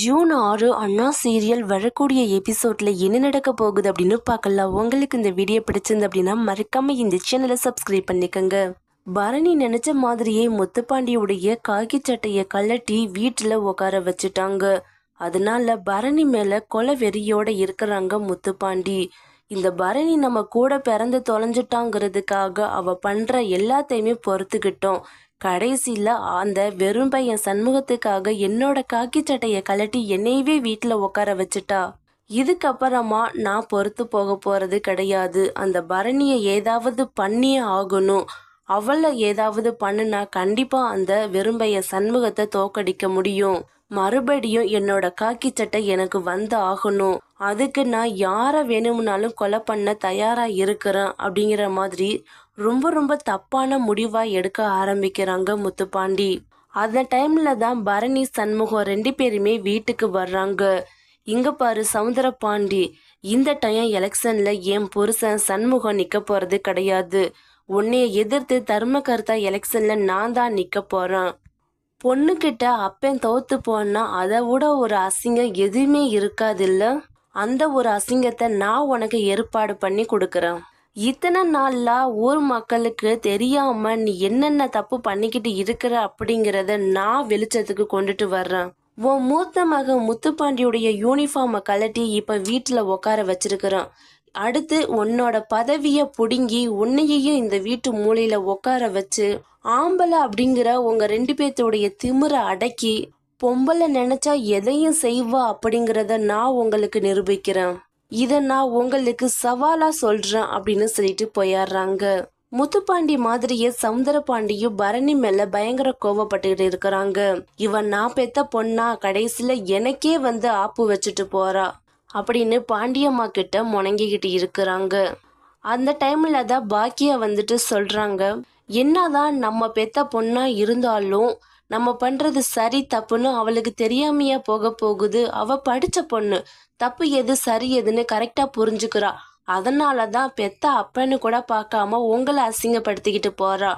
June ஆறு அண்ணா serial வரக்கூடிய எபிசோட்ல என்ன நடக்க போகுது அப்படின்னு பார்க்கலாம். உங்களுக்கு இந்த வீடியோ பிடிச்சிருந்து அப்படின்னா மறக்காம இந்த சேனலை சப்ஸ்கிரைப் பண்ணிக்கோங்க. பரணி நினைச்ச மாதிரியே முத்துப்பாண்டியுடைய காக்கி சட்டையை கழட்டி வீட்டில் உட்கார வச்சுட்டாங்க. அதனால பரணி மேல கொலை வெறியோட இருக்கிறாங்க முத்துப்பாண்டி. இந்த பரணி நம்ம கூட பிறந்து தொலைஞ்சிட்டாங்கிறதுக்காக அவ பண்ற எல்லாத்தையுமே பொறுத்துக்கிட்டோம். கடைசியில் அந்த வெறும் பையன் சண்முகத்துக்காக என்னோட காக்கி சட்டையை கழட்டி என்னையவே வீட்டில் உட்கார வச்சுட்டா. இதுக்கப்புறமா நான் பொறுத்து போக போகிறது கிடையாது. அந்த பரணியை ஏதாவது பண்ணியே ஆகணும். அவளை ஏதாவது பண்ணுனா கண்டிப்பாக அந்த வெறும்பைய சண்முகத்தை தோக்கடிக்க முடியும். மறுபடியும் என்னோட காக்கி சட்டை எனக்கு வந்து ஆகணும். அதுக்கு நான் யாரை வேணும்னாலும் கொலை பண்ண தயாரா இருக்கிறேன் அப்படிங்கிற மாதிரி ரொம்ப ரொம்ப தப்பான முடிவா எடுக்க ஆரம்பிக்கிறாங்க முத்துப்பாண்டி. அந்த டைம்ல தான் பரணி சண்முகம் ரெண்டு பேருமே வீட்டுக்கு வர்றாங்க. இங்க பாரு சவுந்தர பாண்டி இந்த டைம் எலெக்ஷன்ல என் புருஷன் சண்முகம் நிக்க போறது கிடையாது. உன்னைய எதிர்த்து தர்ம கருத்தா எலெக்ஷன்ல நான் தான் நிக்க போறேன். பொண்ணுக்கிட்ட அப்பன் தோத்து போனா அதை விட ஒரு அசிங்கம் எதுவுமே இருக்காதில்ல? அந்த ஒரு அசிங்கத்தை நான் உனக்கு ஏற்பாடு பண்ணி கொடுக்குறேன். இத்தனை நாள்ல ஊர் மக்களுக்கு தெரியாம நீ என்னென்ன தப்பு பண்ணிக்கிட்டு இருக்கிற அப்படிங்கிறத நான் வெளிச்சத்துக்கு கொண்டுட்டு வர்றேன். உன் மூத்த மக முத்துப்பாண்டியுடைய யூனிஃபார்மை கலட்டி இப்ப வீட்டுல உட்கார வச்சிருக்கிறேன். அடுத்து உன்னோட பதவியை புடுங்கி உன்னையையும் இந்த வீட்டு மூலையில உட்கார வச்சு ஆம்பளை அப்படிங்கிற உங்க ரெண்டு பேர்த்தோடைய திமிரை அடக்கி பொம்பளை நினைச்சா எதையும் செய்வா அப்படிங்கிறத நான் உங்களுக்கு நிரூபிக்கிறேன். இதை நான் உங்களுக்கு சவாலா சொல்றேன் அப்படின்னு சொல்லிட்டு போயிடுறாங்க. முத்துப்பாண்டி மாதிரியே சவுந்தர பாண்டியும் பரணி மேல பயங்கர கோவப்பட்டுக்கிட்டு இருக்கிறாங்க. இவன் நான் பெத்த பொண்ணா கடைசியில எனக்கே வந்து ஆப்பு வச்சுட்டு போறா. அப்படின்னு பாண்டியம்மா கிட்ட முணங்கிக்கிட்டு இருக்கிறாங்க. அந்த டைம்ல தான் பாக்கியா வந்துட்டு சொல்றாங்க என்னதான் நம்ம பெத்த பொண்ணா இருந்தாலும் நம்ம பண்றது சரி தப்புன்னு அவளுக்கு தெரியாமையா போக போகுது. அவ படிச்ச பொண்ணு தப்பு எது சரி எதுன்னு கரெக்டா புரிஞ்சுக்கிறா. அதனால தான் பெத்த அப்பன்னு கூட பார்க்காம உங்களை அசிங்கப்படுத்திக்கிட்டு போறா.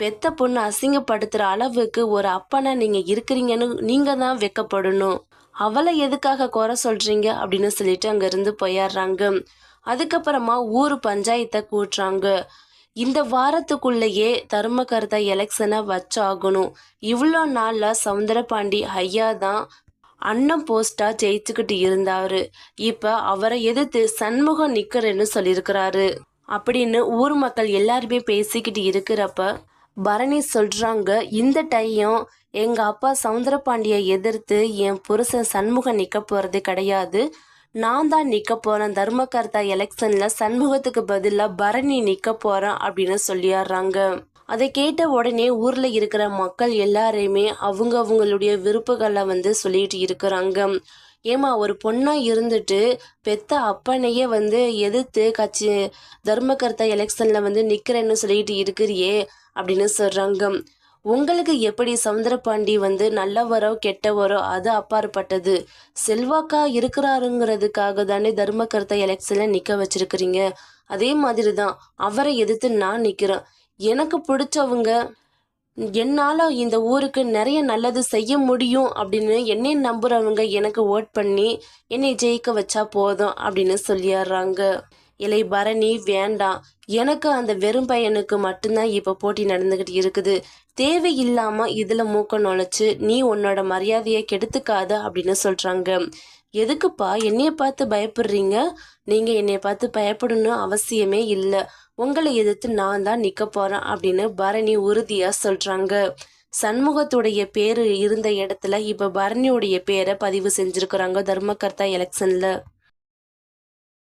பெத்த பொண்ணு அசிங்கப்படுத்துற அளவுக்கு ஒரு அப்பனா நீங்க இருக்கிறீங்கன்னு நீங்க தான் வெக்கப்படணும். அவளை எதுக்காக குறை சொல்றீங்க அப்படின்னு சொல்லிட்டு அங்கேருந்து போயிடுறாங்க. அதுக்கப்புறமா ஊர் பஞ்சாயத்தை கூட்டுறாங்க. இந்த வாரத்துக்குள்ளேயே தர்மகர்த்தா எலெக்ஷனை வச்சாகணும். இவ்வளோ நாளில் சவுந்தரபாண்டி ஐயா தான் அண்ணன் போஸ்டா ஜெயிச்சுக்கிட்டு இருந்தாரு. இப்ப அவரை எதிர்த்து சண்முகம் நிக்கிறேன்னு சொல்லியிருக்கிறாரு. அப்படின்னு ஊர் மக்கள் எல்லாருமே பேசிக்கிட்டு இருக்கிறப்ப பரணி சொல்றாங்க இந்த டைம் எங்க அப்பா சவுந்தரபாண்டியை எதிர்த்து என் புருஷன் சண்முகம் நிக்க போறது கிடையாது. நான் தான் நிக்க போறேன். தர்மகர்த்தா எலெக்ஷன்ல சண்முகத்துக்கு பதிலாக பரணி நிக்க போறேன் அப்படின்னு சொல்லிடுறாங்க அதை கேட்ட உடனே ஊர்ல இருக்கிற மக்கள் எல்லாரையுமே அவங்க அவங்களுடைய விருப்பங்களை வந்து சொல்லிட்டு இருக்கிறாங்க. ஏமா ஒரு பொண்ணா இருந்துட்டு பெத்த அப்பனையே வந்து எதிர்த்து கட்சி தர்மகர்த்தா எலெக்ஷன்ல வந்து நிக்கிறேன்னு சொல்லிட்டு இருக்கிறியே அப்படின்னு சொல்றாங்க. உங்களுக்கு எப்படி சவுந்தரபாண்டி வந்து நல்லவரோ கெட்டவரோ அது அப்பாற்பட்டது? செல்வாக்கா இருக்கிறாருங்கிறதுக்காக தானே தர்மகர்த்தா எலெக்ஷன்ல நிக்க வச்சிருக்கிறீங்க. அதே மாதிரி தான் அவரை எதிர்த்து நான் நிக்கிறேன். எனக்கு பிடிச்சவங்க என்னால் இந்த ஊருக்கு நிறைய நல்லது செய்ய முடியும் அப்படின்னு என்னை நம்புறவங்க எனக்கு ஓட் பண்ணி என்னை ஜெயிக்க வச்சா போதும் அப்படின்னு சொல்லிடுறாங்க. இலை பரணி வேண்டாம். எனக்கு அந்த வெறும் பையனுக்கு மட்டும்தான் இப்போ போட்டி நடந்துக்கிட்டு இருக்குது. தேவையில்லாமல் இதில் மூக்க நுழைச்சு நீ உன்னோட மரியாதையை கெடுத்துக்காத அப்படின்னு சொல்கிறாங்க எதுக்குப்பா? என்னைய பார்த்து பயப்படுறீங்க? நீங்க என்னைய பார்த்து பயப்படணும் அவசியமே இல்லை. உங்களை எதிர்த்து நான் தான் நிக்க போறேன் அப்படின்னு பரணி உறுதியா சொல்றாங்க. சண்முகத்துடைய பேரு இருந்த இடத்துல இப்ப பரணியுடைய பேரை பதிவு செஞ்சிருக்கிறாங்க தர்மகர்த்தா எலெக்ஷன்ல.